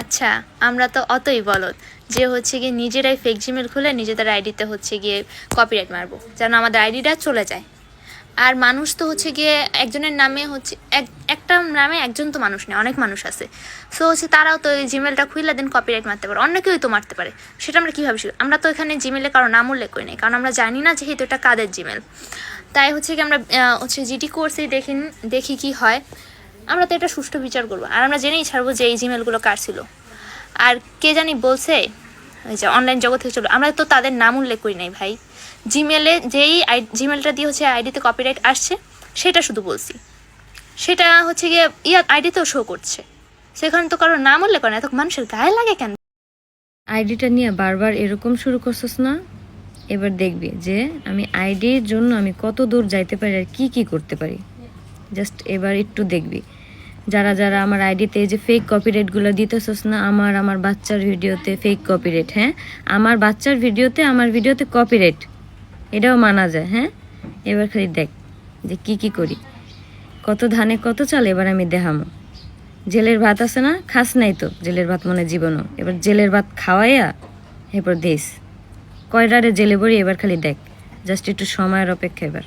আচ্ছা আমরা তো অতই বলদ। যে হচ্ছে গিয়ে নিজেরাই ফেক জিমেল খুলে নিজেদের আইডিতে হচ্ছে গিয়ে কপিরাইট মারবো, যেন আমাদের আইডিটা চলে যায়। আর মানুষ তো হচ্ছে গিয়ে একজনের নামে হচ্ছে, এক, একটা নামে একজন তো মানুষ নেই, অনেক মানুষ আছে। সো হচ্ছে তারাও তো এই জিমেলটা খুললে দেন কপিরাইট মারতে পারে অন্য কেউই তো মারতে পারে। সেটা আমরা কীভাবে শিখব? আমরা তো এখানে জিমেলে কারও নাম উল্লেখ করি নাই, কারণ আমরা জানি না যেহেতু এটা কাদের জিমেল তাই হচ্ছে কি আমরা হচ্ছে জিটি কোর্সেই দেখি দেখি কি হয়। আমরা তো এটা সুষ্ঠু বিচার করব। আর আমরা জেনেই ছাড়বো যে এই জিমেলগুলো কার ছিল। আর কে জানি বলছে যে অনলাইন জগৎ থেকে চলো আমরা তো তাদের নাম উল্লেখ করি নাই ভাই। জিমেলে যেই আই জিমেলটা দিয়ে হচ্ছে আইডিতে কপিরাইট আসছে, সেটা শুধু বলছি। সেটা হচ্ছে গিয়ে ইয়া আইডিতেও শো করছে। সেখানে তো কারোর নাম উল্লেখ করে না এত মানুষের গায়ে লাগে কেন? আইডিটা নিয়ে বারবার এরকম শুরু করছিস না? এবার দেখবি যে আমি আইডির জন্য আমি কত দূর যাইতে পারি আর কি কি করতে পারি। জাস্ট এবার একটু দেখবি। যারা যারা আমার আইডিতে যে ফেক কপিরাইটগুলো দিতেছস না, আমার আমার বাচ্চার ভিডিওতে ফেক কপিরাইট হ্যাঁ? আমার বাচ্চার ভিডিওতে, আমার ভিডিওতে কপিরাইট এটাও মানা যায় হ্যাঁ? এবার খালি দেখ, যে কি কি করি। কত ধানে কত চাল, এবার আমি দেখামো। জেলের ভাত আছে না? খাস নাই তো। জেলের ভাত মনে জীবনও। এবার জেলের ভাত খাওয়াইয়া এরপর দিস। কয়টারে জেলে বড়ি এবার খালি দেখ। জাস্ট একটু সময়ের অপেক্ষা এবার।